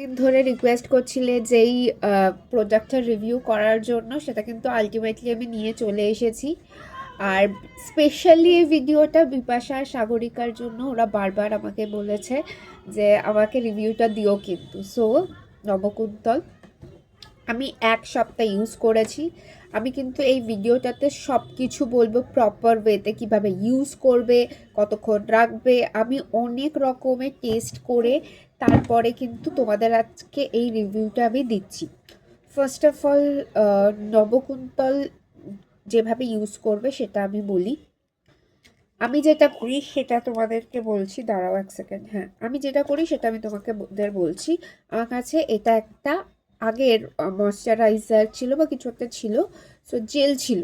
দিন ধরে রিকোয়েস্ট করছিলে যেই প্রোডাক্টটা রিভিউ করার জন্য, সেটা কিন্তু আলটিমেটলি আমি নিয়ে চলে এসেছি। আর স্পেশালি এই ভিডিওটা বিপাশা আর সাগরিকার জন্য ওরা বারবার আমাকে বলেছে যে আমাকে রিভিউটা দিও কিন্তু। সো নবকুন্তল, আমি এক সপ্তাহ ইউজ করেছি। আমি কিন্তু এই ভিডিওটাতে সব কিছু বলব প্রপার ওয়েতে কীভাবে ইউজ করবে, কতক্ষণ রাখবে, আমি অনেক রকমের টেস্ট করে তারপরে কিন্তু তোমাদের আজকে এই রিভিউটা আমি দিচ্ছি। ফার্স্ট অফ অল নবকুন্তল যেভাবে ইউজ করবে সেটা আমি বলি। আমি যেটা করি সেটা তোমাদেরকে বলছি, দাঁড়াও এক সেকেন্ড হ্যাঁ আমি যেটা করি সেটা আমি তোমাকে বলছি। আমার কাছে এটা একটা আগের ময়শ্চারাইজার ছিল বা কিছু একটা ছিল সো জেল ছিল।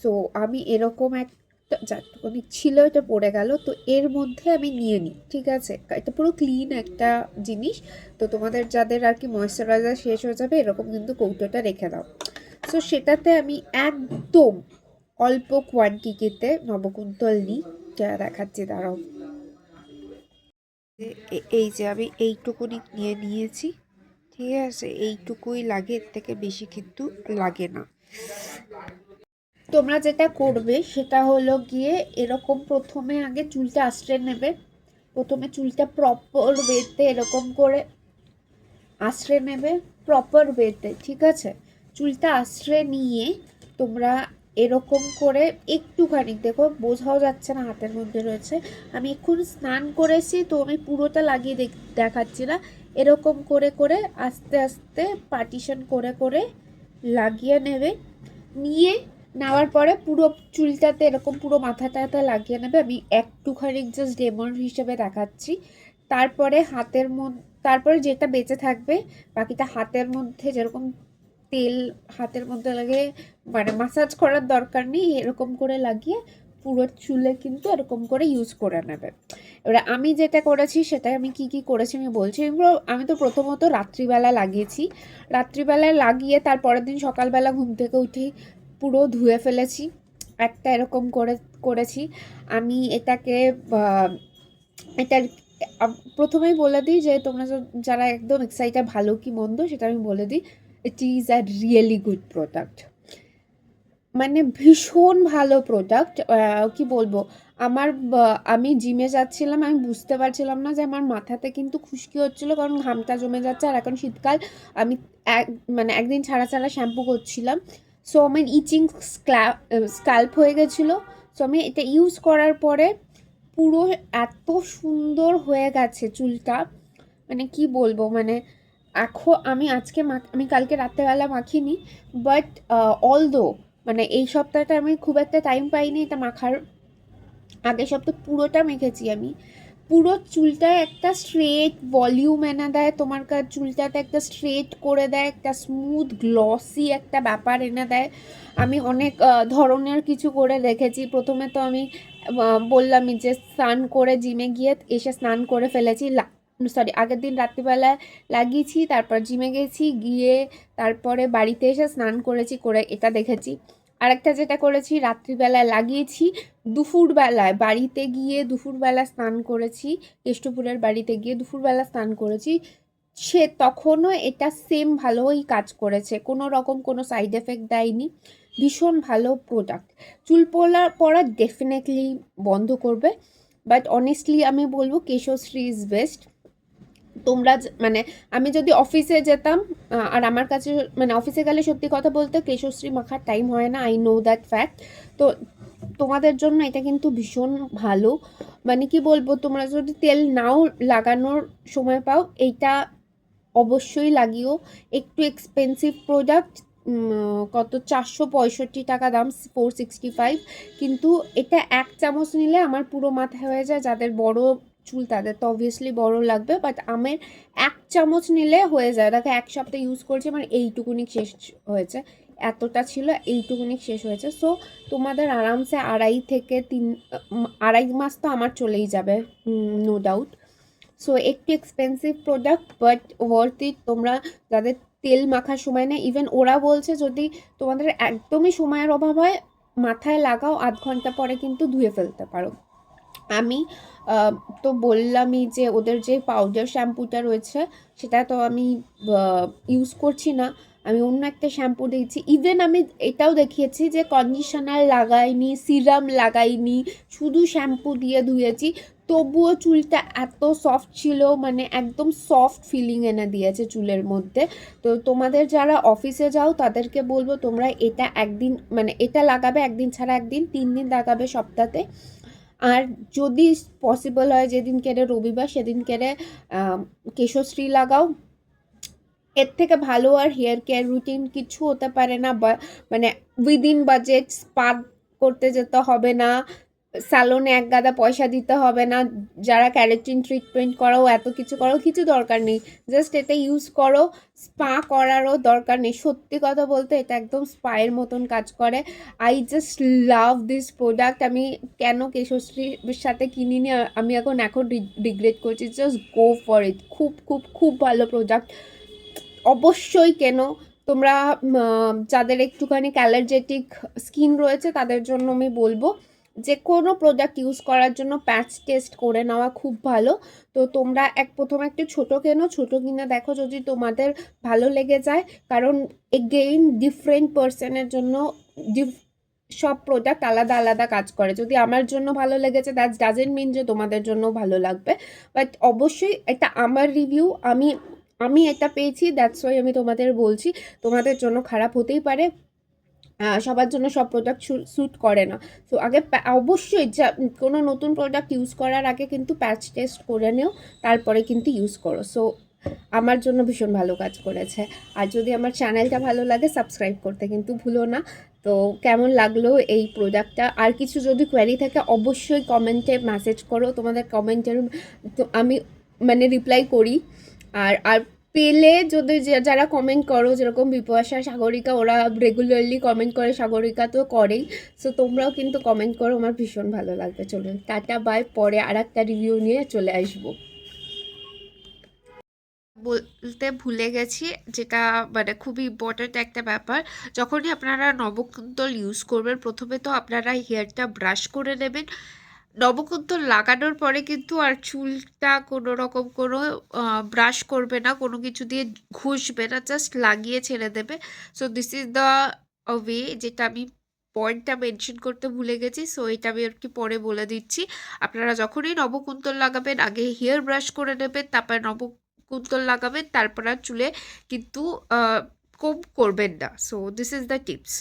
সো আমি এরকম একটা যাটুকুনি ছিল এটা পড়ে গেল, তো এর মধ্যে আমি নিয়ে নিই, ঠিক আছে? এটা পুরো ক্লিন একটা জিনিস, তো তোমাদের যাদের আর কি ময়শ্চারাইজার শেষ হয়ে যাবে, এরকম কিন্তু কৌটোটা রেখে দাও। সো সেটাতে আমি একদম অল্প কোয়ান্টিটিতে নবকুন্তল নিই দেখাচ্ছি, দাঁড়াও। এই যে আমি এইটুকুনি নিয়ে নিয়েছি। ঠিক আছে, এইটুকুই লাগে, এর থেকে বেশি কিন্তু লাগে না। তোমরা যেটা করবে, সেটা হলো গিয়ে এরকম প্রথমে আগে চুলটা আশ্রয় নেবে। প্রথমে চুলটা প্রপার ওয়েতে এরকম করে আশ্রয় নেবে প্রপার ওয়েতে ঠিক আছে? চুলটা আশ্রয় নিয়ে তোমরা এরকম করে একটুখানি, দেখো, বোঝাও যাচ্ছে না, হাতের মধ্যে রয়েছে। আমি এক্ষুনি স্নান করেছি তো আমি পুরোটা লাগিয়ে দেখ- দেখাচ্ছি না। এরকম করে করে, আস্তে আস্তে পার্টিশন করে করে লাগিয়ে নেবে। নিয়ে নেওয়ার পরে পুরো চুলটাতে, এরকম পুরো মাথাটাতে লাগিয়ে নেবে। আমি একটুখানি জাস্ট ডেমন হিসেবে দেখাচ্ছি। তারপরে হাতের মধ্যে তারপরে যেটা বেঁচে থাকবে, বাকিটা হাতের মধ্যে যেরকম তেল হাতের মধ্যে লাগে মানে মাসাজ করার দরকার নেই, এরকম করে লাগিয়ে পুরো চুলে কিন্তু এরকম করে ইউজ করে নেবে এবারে আমি যেটা করেছি সেটা আমি কি কি করেছি আমি বলছি। পুরো- আমি তো প্রথমত রাত্রিবেলা লাগিয়েছি। রাত্রিবেলায় লাগিয়ে তারপরের দিন সকালবেলা ঘুম থেকে উঠেই পুরো ধুয়ে ফেলেছি। একটা এরকম করে করেছি। আমি এটাকে এটার প্রথমেই বলে দিই যে তোমরা যারা একদম এক্সাইটেড ভালো কি মন্দ সেটা আমি বলে দিই। It is a really good product মানে ভীষণ ভালো প্রোডাক্ট কি বলব? আমার আমি জিমে যাচ্ছিলাম, আমি বুঝতে পারছিলাম না যে আমার মাথাতে কিন্তু খুশকি হচ্ছিল, কারণ ঘামটা জমে যাচ্ছে আর এখন শীতকাল, আমি এক মানে একদিন ছাড়া ছাড়া শ্যাম্পু করছিলাম। সো আমার ইচিং স্ক্যাল্প হয়ে গেছিল। সো আমি এটা ইউজ করার পরে পুরো এত সুন্দর হয়ে গেছে চুলটা। মানে কি বলব? মানে এখন আমি আজকে আমি কালকে রাত্রেবেলা মাখিনি বাট অল দো মানে এই সপ্তাহটা আমি খুব একটা টাইম পাইনি এটা মাখার। আগের সপ্তাহ পুরোটা মেখেছি আমি। পুরো চুলটায় একটা স্ট্রেট ভলিউম এনে দেয়, তোমার কাছে চুলটাতে একটা স্ট্রেট করে দেয়, একটা স্মুথ গ্লসি একটা ব্যাপার এনে দেয়। আমি অনেক ধরনের কিছু করে রেখেছি প্রথমে তো আমি বললামই যে স্নান করে জিমে গিয়ে এসে স্নান করে ফেলেছি। সরি আগের দিন রাত্রিবেলায় লাগিয়েছি, তারপর জিমে গেছি, গিয়ে তারপরে বাড়িতে এসে স্নান করেছি, করে এটা দেখেছি। আরেকটা যেটা করেছি, রাত্রিবেলায় লাগিয়েছি, দুপুরবেলায় বাড়িতে গিয়ে দুপুরবেলা স্নান করেছি, কেষ্টপুরের বাড়িতে গিয়ে দুপুরবেলা স্নান করেছি, সে তখনও এটা সেম ভালোই কাজ করেছে, কোনো রকম কোনো সাইড এফেক্ট দেয়নি, ভীষণ ভালো প্রোডাক্ট চুল পড়া পড়া ডেফিনেটলি বন্ধ করবে বাট অনেস্টলি আমি বলব কেশশ্রী ইজ বেস্ট তোমরা মানে আমি যদি অফিসে যেতাম আর আমার কাছে মানে অফিসে গেলে সত্যি কথা বলতে কেশশ্রী মাখার টাইম হয় না আই নো দ্যাট ফ্যাক্ট তো তোমাদের জন্য এটা কিন্তু ভীষণ ভালো। মানে কি বলব, তোমরা যদি তেল নাও লাগানোর সময় পাও, এইটা অবশ্যই লাগিও। একটু এক্সপেন্সিভ প্রোডাক্ট কত, চারশো পঁয়ষট্টি টাকা দাম ফোর সিক্সটি ফাইভ কিন্তু এটা এক চামচ নিলে আমার পুরো মাথায় হয়ে যায়, যাদের বড় চুল তাদের তো অবভিয়াসলি বড় লাগবে বাট আমার এক চামচ নিলে হয়ে যায়। দেখো, এক সপ্তাহ ইউজ করেছি মানে এইটুকুনি শেষ হয়েছে। এতটা ছিল, এইটুকুনি শেষ হয়েছে। সো তোমাদের আরামসে আড়াই থেকে তিন, আড়াই মাস তো আমার চলেই যাবে নো ডাউট সো একটু expensive product but worth it তোমরা যাদের তেল মাখার সময় নেই ইভেন ওরা বলছে যদি তোমাদের একদমই সময়ের অভাব হয়, মাথায় লাগাও, আধ ঘণ্টা পরে কিন্তু ধুয়ে ফেলতে পারো। আমি তো বললামই যে ওদের যে পাউডার শ্যাম্পুটা রয়েছে, সেটা তো আমি ইউজ করছি না। আমি অন্য একটা শ্যাম্পু দিয়েছি। ইভেন আমি এটাও দেখিয়েছি যে কন্ডিশনার লাগাইনি সিরাম লাগাইনি, শুধু শ্যাম্পু দিয়ে ধুয়েছি। তবুও চুলটা এত সফট ছিল মানে একদম সফট ফিলিং এনে দিয়েছে চুলের মধ্যে। তো তোমাদের যারা অফিসে যাও, তাদেরকে বলব তোমরা এটা একদিন মানে এটা লাগাবে, একদিন ছাড়া একদিন, তিন দিন লাগাবে সপ্তাহে আর যদি পসিবল হয় যেদিন কেড়ে রবিবার সেদিন কেড়ে কেশশ্রী লাগাও। এর থেকে ভালো আর হেয়ার কেয়ার রুটিন কিছু হতে পারে না মানে উইদিন বাজেট স্পা করতে যেতে হবে না। স্যালনে এক গাদা পয়সা দিতে হবে না, যারা ক্যারেটিন ট্রিটমেন্ট করো, এত কিছু করো, কিছু দরকার নেই। জাস্ট এটা ইউজ করো স্পা করারও দরকার নেই। সত্যি কথা বলতে এটা একদম স্পায়ের মতন কাজ করে। I just love this product আমি কেন কেশশ্রীর সাথে কিনিনি? আমি এখন এখন রিগ্রেট করছি। জাস্ট গো ফর ইট খুব খুব খুব ভালো প্রোডাক্ট অবশ্যই কেন? তোমরা যাদের একটুখানি অ্যালার্জেটিক স্কিন রয়েছে, তাদের জন্য আমি বলব। যে কোনো প্রোডাক্ট ইউজ করার জন্য প্যাচ টেস্ট করে নেওয়া খুব ভালো। তো তোমরা এক প্রথমে একটু ছোট কেনো, ছোট কিনে দেখো যদি তোমাদের ভালো লেগে যায়। কারণ এগেইন ডিফারেন্ট পার্সনের জন্য সব প্রোডাক্ট আলাদা আলাদা কাজ করে। যদি আমার জন্য ভালো লেগেছে দ্যাটস ডাজেন্ট মিন যে তোমাদের জন্য ভালো লাগবে। বাট অবশ্যই এটা আমার রিভিউ আমি আমি এটা পেয়েছি দ্যাটস ওয়াই আমি তোমাদের বলছি। তোমাদের জন্য খারাপ হতেই পারে। সবার জন্য সব প্রোডাক্ট স্যুট করে না। সো আগে অবশ্যই যা কোনো নতুন প্রোডাক্ট ইউজ করার আগে কিন্তু প্যাচ টেস্ট করে নিও, তারপরে কিন্তু ইউজ করো। সো আমার জন্য ভীষণ ভালো কাজ করেছে। আর যদি আমার চ্যানেলটা ভালো লাগে সাবস্ক্রাইব করতে কিন্তু ভুলো না। তো, কেমন লাগল এই প্রোডাক্টটা আর কিছু যদি কোয়ারি থাকে, অবশ্যই কমেন্টে মেসেজ করো। তোমাদের কমেন্টের আমি মানে রিপ্লাই করি। আর আর পেলে যদি যারা কমেন্ট করো, যেরকম বিপাশা, সাগরিকা, ওরা রেগুলারলি কমেন্ট করে, সাগরিকা তো করেই। সো তোমরাও কিন্তু কমেন্ট করো, আমার ভীষণ ভালো লাগবে। চলুন, টাটা বাই পরে আর একটা রিভিউ নিয়ে চলে আসব। বলতে ভুলে গেছি, যেটা মানে খুবই ইম্পর্ট্যান্ট একটা ব্যাপার। যখনই আপনারা নবকুন্তল ইউজ করবেন, প্রথমে তো আপনারা হেয়ারটা ব্রাশ করে নেবেন। নবকুন্তল লাগানোর পরে কিন্তু আর চুলটা কোনো রকম কোনো ব্রাশ করবে না, কোনো কিছু দিয়ে ঘষবে না জাস্ট লাগিয়ে ছেড়ে দেবে। So this is the way যেটা আমি পয়েন্টটা মেনশন করতে ভুলে গেছি সো এটা আমি আর কি পরে বলে দিচ্ছি। আপনারা যখনই নবকুন্তল লাগাবেন, আগে হেয়ার ব্রাশ করে নেবেন, তারপর নবকুন্তল লাগাবেন, তারপর আর চুলে কিন্তু কম করবেন না। So this is the tips